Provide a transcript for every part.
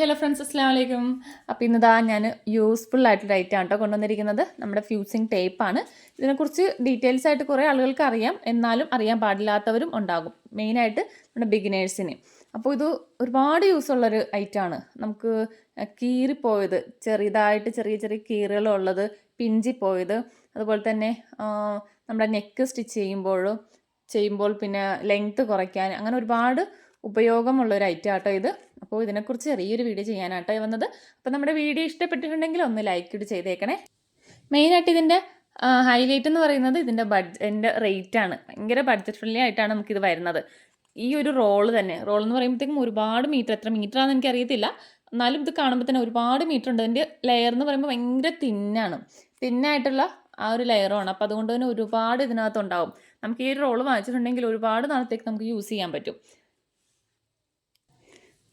Hello friends അസ്സാം വലൈക്കും അപ്പോൾ ഇന്നതാ ഞാൻ യൂസ്ഫുൾ ആയിട്ടുള്ള ഐറ്റം കേട്ടോ കൊണ്ടുവന്നിരിക്കുന്നത്. നമ്മുടെ ഫ്യൂസിങ് ടേപ്പാണ് ഇതിനെക്കുറിച്ച് ഡീറ്റെയിൽസ് ആയിട്ട് കുറേ ആളുകൾക്ക് അറിയാം. എന്നാലും അറിയാൻ പാടില്ലാത്തവരും ഉണ്ടാകും. മെയിനായിട്ട് നമ്മുടെ ബിഗിനേഴ്സിന് അപ്പോൾ ഇത് ഒരുപാട് യൂസ് ഉള്ളൊരു ഐറ്റമാണ് നമുക്ക് കീറിപ്പോയത് ചെറിയതായിട്ട് ചെറിയ ചെറിയ കീറുകളുള്ളത് പിഞ്ചിപ്പോയത് അതുപോലെ തന്നെ നമ്മുടെ നെക്ക് സ്റ്റിച്ച് ചെയ്യുമ്പോഴും ചെയ്യുമ്പോൾ പിന്നെ ലെങ്ത്ത് കുറയ്ക്കാൻ അങ്ങനെ ഒരുപാട് ഉപയോഗമുള്ളൊരു ഐറ്റം ആട്ടോ ഇത്. അപ്പോൾ ഇതിനെക്കുറിച്ച് ചെറിയൊരു വീഡിയോ ചെയ്യാനാട്ടോ വന്നത്. അപ്പോൾ നമ്മുടെ വീഡിയോ ഇഷ്ടപ്പെട്ടിട്ടുണ്ടെങ്കിൽ ഒന്ന് ലൈക്ക് ഇട്ട് ചെയ്തേക്കണേ. മെയിനായിട്ട് ഇതിന്റെ ഹൈലൈറ്റ് എന്ന് പറയുന്നത് ഇതിന്റെ ബഡ്ജറ്റിന്റെ റേറ്റ് ആണ്. ഭയങ്കര ബഡ്ജറ്റ് ഫ്രണ്ട്ലി ആയിട്ടാണ് നമുക്കിത് വരുന്നത്. ഈ ഒരു റോൾ തന്നെ. റോൾ എന്ന് പറയുമ്പോഴത്തേക്കും ഒരുപാട് മീറ്റർ എത്ര മീറ്റർ ആണെന്ന് എനിക്ക് അറിയത്തില്ല എന്നാലും ഇത് കാണുമ്പോൾ തന്നെ ഒരുപാട് മീറ്റർ ഉണ്ട്. അതിന്റെ ലെയർ എന്ന് പറയുമ്പോൾ ഭയങ്കര തിന്നാണ്. തിന്നായിട്ടുള്ള ആ ഒരു ലെയറാണ് അപ്പോൾ അതുകൊണ്ട് തന്നെ ഒരുപാട് ഇതിനകത്തുണ്ടാവും. നമുക്ക് ഈ ഒരു റോൾ വാങ്ങിച്ചിട്ടുണ്ടെങ്കിൽ ഒരുപാട് നാളത്തേക്ക് നമുക്ക് യൂസ് ചെയ്യാൻ പറ്റും.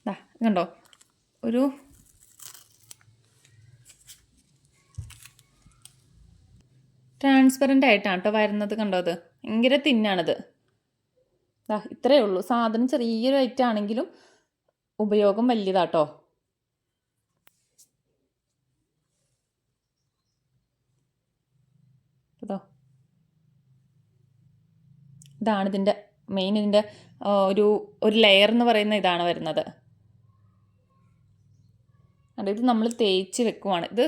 ദാ കണ്ടോ ഒരു ട്രാൻസ്പെറന്റ് ആയിട്ടാണ് കേട്ടോ വരുന്നത് കണ്ടോ അത്? ഭയങ്കര തിന്നാണത്. ദാ ഇത്രയേ ഉള്ളൂ. സാധനം ചെറിയൊരു ഐറ്റം ആണെങ്കിലും ഉപയോഗം വലിയതാട്ടോ ഇതോ. ഇതാണ് ഇതിന്റെ മെയിൻ ഇതിന്റെ ഒരു ഒരു ലെയർ എന്ന് പറയുന്ന ഇതാണ് വരുന്നത്. അത് ഇത് നമ്മൾ തേച്ച് വെക്കുവാണ്. ഇത്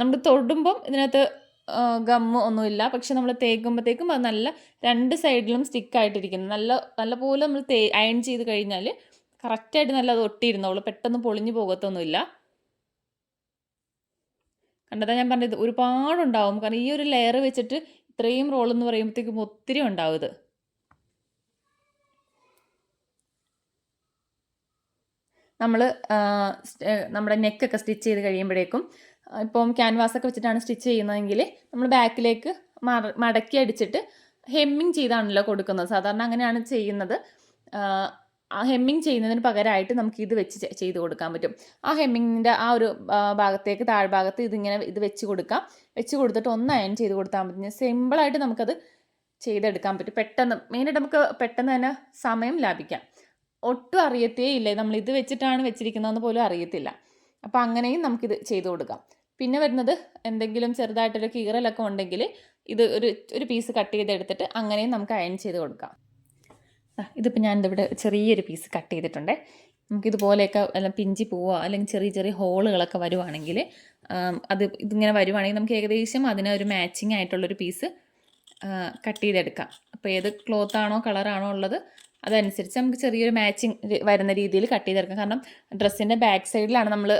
നമ്മൾ തൊടുമ്പം ഇതിനകത്ത് ഗമ്മ് ഒന്നുമില്ല. പക്ഷെ നമ്മൾ തേക്കുമ്പോഴത്തേക്കും അത് നല്ല രണ്ട് സൈഡിലും സ്റ്റിക്കായിട്ടിരിക്കുന്നു. നല്ല നല്ലപോലെ നമ്മൾ തേ അയൺ ചെയ്ത് കഴിഞ്ഞാൽ കറക്റ്റായിട്ട് നല്ല അത് ഒട്ടിയിരുന്നോളൂ പെട്ടെന്ന് പൊളിഞ്ഞു പോകത്തൊന്നുമില്ല. കണ്ടതാ ഞാൻ പറഞ്ഞത്. ഒരുപാടുണ്ടാവും. കാരണം ഈ ഒരു ലെയർ വെച്ചിട്ട് ഇത്രയും റോൾ എന്ന് പറയുമ്പോഴത്തേക്കും ഒത്തിരി ഉണ്ടാവും ഇത്. നമ്മൾ നമ്മുടെ നെക്കൊക്കെ സ്റ്റിച്ച് ചെയ്ത് കഴിയുമ്പോഴേക്കും ഇപ്പം ക്യാൻവാസൊക്കെ വെച്ചിട്ടാണ് സ്റ്റിച്ച് ചെയ്യുന്നതെങ്കിൽ നമ്മൾ ബാക്കിലേക്ക് മടക്കി അടിച്ചിട്ട് ഹെമ്മിങ് ചെയ്താണല്ലോ കൊടുക്കുന്നത്. സാധാരണ അങ്ങനെയാണ് ചെയ്യുന്നത്. ആ ഹെമ്മിങ് ചെയ്യുന്നതിന് പകരമായിട്ട് നമുക്ക് ഇത് വെച്ച് ചെയ്ത് കൊടുക്കാൻ പറ്റും. ആ ഹെമ്മിങ്ങിന്റെ ആ ഒരു ഭാഗത്തേക്ക് താഴ്ഭാഗത്ത് ഇതിങ്ങനെ ഇത് വെച്ച് കൊടുക്കാം. വെച്ച് കൊടുത്തിട്ട് ഒന്ന് അയൺ ചെയ്ത് കൊടുത്താൽ മതി. സിമ്പിളായിട്ട് നമുക്കത് ചെയ്തെടുക്കാൻ പറ്റും. പെട്ടെന്ന് മെയിനായിട്ട് നമുക്ക് പെട്ടെന്ന് തന്നെ സമയം ലാഭിക്കാം. ഒട്ടും അറിയത്തേ ഇല്ല. നമ്മൾ ഇത് വെച്ചിട്ടാണ് വെച്ചിരിക്കുന്നതെന്ന് പോലും അറിയത്തില്ല. അപ്പോൾ അങ്ങനെയും നമുക്കിത് ചെയ്തു കൊടുക്കാം. പിന്നെ വരുന്നത് എന്തെങ്കിലും ചെറുതായിട്ടൊരു കീറലൊക്കെ ഉണ്ടെങ്കിൽ ഇത് ഒരു ഒരു പീസ് കട്ട് ചെയ്തെടുത്തിട്ട് അങ്ങനെയും നമുക്ക് അയൺ ചെയ്ത് കൊടുക്കാം. ഇതിപ്പോൾ ഞാൻ ഇവിടെ ചെറിയൊരു പീസ് കട്ട് ചെയ്തിട്ടുണ്ട്. നമുക്കിതുപോലെയൊക്കെ അല്ല പിഞ്ചി പോവുക അല്ലെങ്കിൽ ചെറിയ ചെറിയ ഹോളുകളൊക്കെ വരുവാണെങ്കിൽ അത് ഇതിങ്ങനെ വരുവാണെങ്കിൽ നമുക്ക് ഏകദേശം അതിന് ഒരു മാച്ചിങ് ആയിട്ടുള്ളൊരു പീസ് കട്ട് ചെയ്തെടുക്കാം. അപ്പോൾ ഏത് ക്ലോത്താണോ കളറാണോ ഉള്ളത് അതനുസരിച്ച് നമുക്ക് ചെറിയൊരു മാച്ചിങ് വരുന്ന രീതിയിൽ കട്ട് ചെയ്തെടുക്കാം. കാരണം ഡ്രസ്സിന്റെ ബാക്ക് സൈഡിലാണ് നമ്മൾ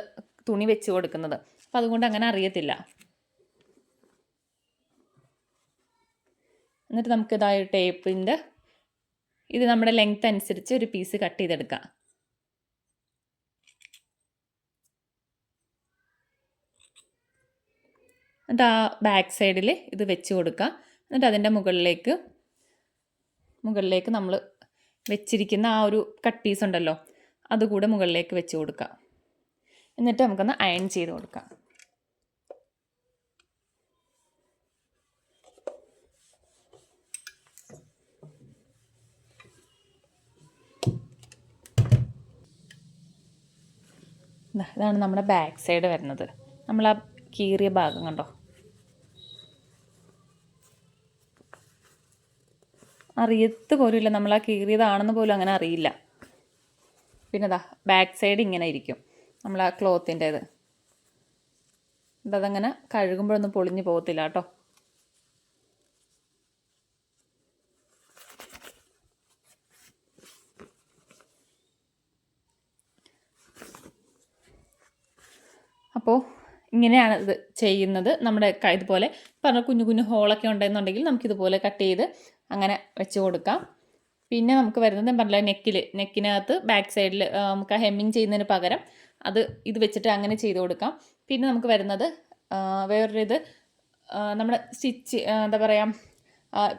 തുണി വെച്ച് കൊടുക്കുന്നത്. അപ്പം അതുകൊണ്ട് അങ്ങനെ അറിയത്തില്ല. എന്നിട്ട് നമുക്ക് ഇതായ ടേപ്പിന്റെ ഇത് നമ്മുടെ ലെങ്ത് അനുസരിച്ച് ഒരു പീസ് കട്ട് ചെയ്തെടുക്കാം. എന്നിട്ട് ആ ബാക്ക് സൈഡിൽ ഇത് വെച്ച് കൊടുക്കുക എന്നിട്ട് അതിന്റെ മുകളിലേക്ക് മുകളിലേക്ക് നമ്മൾ വെച്ചിരിക്കുന്ന ആ ഒരു കട്ട് പീസ് ഉണ്ടല്ലോ അതുകൂടെ മുകളിലേക്ക് വെച്ച് കൊടുക്കുക എന്നിട്ട് നമുക്കൊന്ന് അയൺ ചെയ്ത് കൊടുക്കാം. ഇതാണ് നമ്മുടെ ബാക്ക് സൈഡ് വരുന്നത്. നമ്മൾ ആ കീറിയ ഭാഗം കണ്ടോ? അറിയത്ത് പോലുമില്ല നമ്മൾ ആ കീറിയതാണെന്ന് പോലും അങ്ങനെ അറിയില്ല. പിന്നെ ദാ ബാക്ക് സൈഡ് ഇങ്ങനെ ഇരിക്കും. നമ്മൾ ആ ക്ലോത്തിന്റേത് അതങ്ങനെ കഴുകുമ്പോഴൊന്നും പൊളിഞ്ഞു പോകത്തില്ല കേട്ടോ. അപ്പോൾ ഇങ്ങനെയാണ് ഇത് ചെയ്യുന്നത്. നമ്മുടെ ഇതുപോലെ പറഞ്ഞ കുഞ്ഞു കുഞ്ഞു ഹോളൊക്കെ ഉണ്ടെന്നുണ്ടെങ്കിൽ നമുക്കിതുപോലെ കട്ട് ചെയ്ത് അങ്ങനെ വെച്ച് കൊടുക്കാം. പിന്നെ നമുക്ക് വരുന്നത് ഞാൻ പറഞ്ഞില്ല നെക്കിൽ നെക്കിനകത്ത് ബാക്ക് സൈഡിൽ നമുക്ക് ആ ഹെമ്മിങ് ചെയ്യുന്നതിന് പകരം അത് ഇത് വെച്ചിട്ട് അങ്ങനെ ചെയ്ത് കൊടുക്കാം. പിന്നെ നമുക്ക് വരുന്നത് വേറൊരിത് നമ്മുടെ സ്റ്റിച്ച് എന്താ പറയുക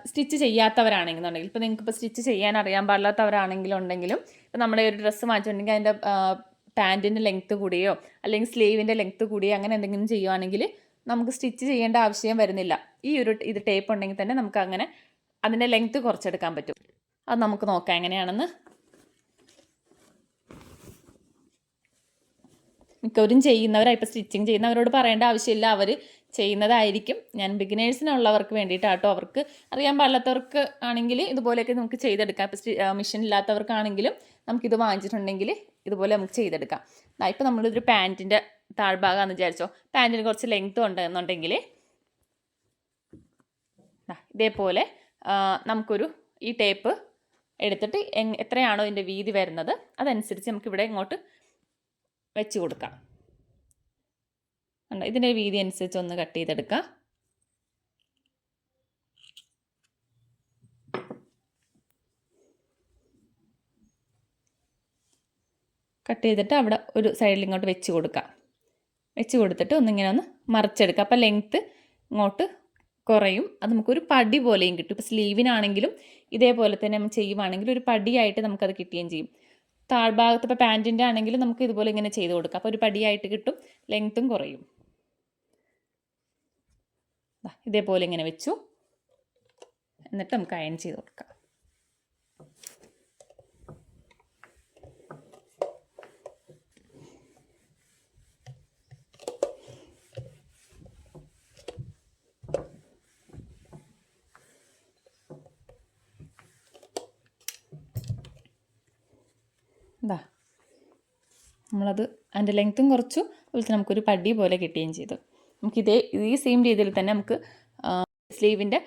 സ്റ്റിച്ച് ചെയ്യാത്തവരാണെന്നുണ്ടെങ്കിൽ ഇപ്പോൾ നിങ്ങൾക്ക് ഇപ്പോൾ സ്റ്റിച്ച് ചെയ്യാൻ അറിയാൻ പാടില്ലാത്തവരാണെങ്കിലുണ്ടെങ്കിലും ഇപ്പോൾ നമ്മുടെ ഒരു ഡ്രസ്സ് മാറ്റിയിട്ടുണ്ടെങ്കിൽ അതിന്റെ പാന്റിന്റെ ലെങ്ത്ത് കൂടിയോ അല്ലെങ്കിൽ സ്ലീവിന്റെ ലെങ്ത്ത് കൂടിയോ അങ്ങനെ എന്തെങ്കിലും ചെയ്യുവാണെങ്കിൽ നമുക്ക് സ്റ്റിച്ച് ചെയ്യേണ്ട ആവശ്യം വരുന്നില്ല. ഈ ഒരു ഇത് ടേപ്പ് ഉണ്ടെങ്കിൽ തന്നെ നമുക്ക് അങ്ങനെ അതിന്റെ ലെങ്ത്ത് കുറച്ചെടുക്കാൻ പറ്റും. അത് നമുക്ക് നോക്കാം എങ്ങനെയാണെന്ന്. മിക്കവരും ചെയ്യുന്നവരാണ് ഇപ്പോൾ സ്റ്റിച്ചിങ് ചെയ്യുന്നവരോട് പറയേണ്ട ആവശ്യമില്ല. അവർ ചെയ്യുന്നതായിരിക്കും. ഞാൻ ബിഗിനേഴ്സിനുള്ളവർക്ക് വേണ്ടിയിട്ടാട്ടോ അവർക്ക് അറിയാൻ പാടില്ലാത്തവർക്ക് ആണെങ്കിൽ ഇതുപോലെയൊക്കെ നമുക്ക് ചെയ്തെടുക്കാം. ഇപ്പോൾ മിഷൻ ഇല്ലാത്തവർക്കാണെങ്കിലും നമുക്കിത് വാങ്ങിച്ചിട്ടുണ്ടെങ്കിൽ ഇതുപോലെ നമുക്ക് ചെയ്തെടുക്കാം. ഇപ്പോൾ നമ്മളിതൊരു പാന്റിന്റെ താഴ്ഭാഗമാണെന്ന് വിചാരിച്ചോ. പാന്റിന് കുറച്ച് ലെങ്ത് ഉണ്ടെന്നുണ്ടെങ്കിൽ ദാ ഇതേപോലെ നമുക്കൊരു ഈ ടേപ്പ് എടുത്തിട്ട് എത്രയാണോ ഇതിന്റെ വീതി വരുന്നത് അതനുസരിച്ച് നമുക്ക് ഇവിടെ ഇങ്ങോട്ട് വെച്ച് കൊടുക്കാം. ഇതിന്റെ വീതി അനുസരിച്ച് ഒന്ന് കട്ട് ചെയ്തെടുക്കാം. കട്ട് ചെയ്തിട്ട് അവിടെ ഒരു സൈഡിൽ ഇങ്ങോട്ട് വെച്ച് കൊടുക്കാം. വെച്ച് കൊടുത്തിട്ട് ഒന്നിങ്ങനെ ഒന്ന് മറിച്ചെടുക്കുക അപ്പോൾ ലെങ്ത്ത് ഇങ്ങോട്ട് കുറയും. അത് നമുക്കൊരു പടി പോലെയും കിട്ടും. ഇപ്പോൾ സ്ലീവിനാണെങ്കിലും ഇതേപോലെ തന്നെ നമ്മൾ ചെയ്യുവാണെങ്കിൽ ഒരു പടിയായിട്ട് നമുക്കത് കിട്ടുകയും ചെയ്യും. താഴ്ഭാഗത്ത് ഇപ്പോൾ പാന്റിന്റെ ആണെങ്കിലും നമുക്ക് ഇതുപോലെ ഇങ്ങനെ ചെയ്ത് കൊടുക്കാം. അപ്പോൾ ഒരു പടിയായിട്ട് കിട്ടും. ലെങ്ത്തും കുറയും. ഇതേപോലെ ഇങ്ങനെ വെച്ചു. എന്നിട്ട് നമുക്ക് അയൺ ചെയ്ത് കൊടുക്കാം ഇതാ നമ്മളത് അതിന്റെ ലെങ്ത്തും കുറച്ചു. അതുപോലെ തന്നെ നമുക്കൊരു പടി പോലെ കിട്ടുകയും ചെയ്തു. നമുക്കിതേ ഈ സെയിം രീതിയിൽ തന്നെ നമുക്ക് സ്ലീവിന്റെ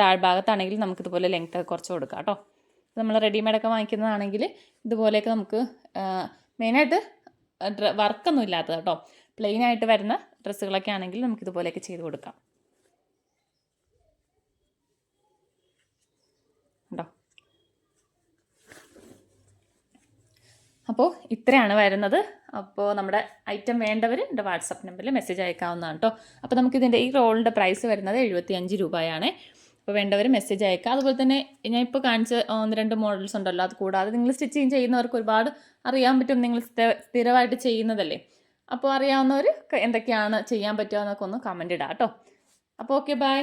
താഴ്ഭാഗത്താണെങ്കിൽ നമുക്കിതുപോലെ ലെങ്ത്ത് കുറച്ച് കൊടുക്കാം കേട്ടോ. നമ്മൾ റെഡിമെയ്ഡൊക്കെ വാങ്ങിക്കുന്നതാണെങ്കിൽ ഇതുപോലെയൊക്കെ നമുക്ക് മെയിനായിട്ട് വർക്കൊന്നും ഇല്ലാത്തത് കേട്ടോ. പ്ലെയിൻ ആയിട്ട് വരുന്ന ഡ്രസ്സുകളൊക്കെ ആണെങ്കിൽ നമുക്ക് ഇതുപോലെയൊക്കെ ചെയ്ത് കൊടുക്കാം കേട്ടോ അപ്പോൾ ഇത്രയാണ് വരുന്നത്. അപ്പോൾ നമ്മുടെ ഐറ്റം വേണ്ടവർ എന്റെ വാട്സപ്പ് നമ്പറിൽ മെസ്സേജ് അയക്കാവുന്നതാണ് കേട്ടോ അപ്പോൾ നമുക്കിതിന്റെ ഈ റോളിന്റെ പ്രൈസ് വരുന്നത് എഴുപത്തി അഞ്ച് രൂപയാണ്. അപ്പോൾ വേണ്ടവർ മെസ്സേജ് അയക്കുക അതുപോലെ തന്നെ ഞാൻ ഇപ്പോൾ കാണിച്ച ഒന്ന് രണ്ട് മോഡൽസ് ഉണ്ടല്ലോ. അത് കൂടാതെ നിങ്ങൾ സ്റ്റിച്ചിങ് ചെയ്യുന്നവർക്ക് ഒരുപാട് അറിയാൻ പറ്റും. നിങ്ങൾ സ്ഥിര- സ്ഥിരമായിട്ട് ചെയ്യുന്നതല്ലേ. അപ്പോൾ അറിയാവുന്നവർ എന്തൊക്കെയാണ് ചെയ്യാൻ പറ്റുക എന്നൊക്കെ ഒന്ന് കമന്റ് ഇടാം കേട്ടോ അപ്പോൾ ഓക്കെ ബൈ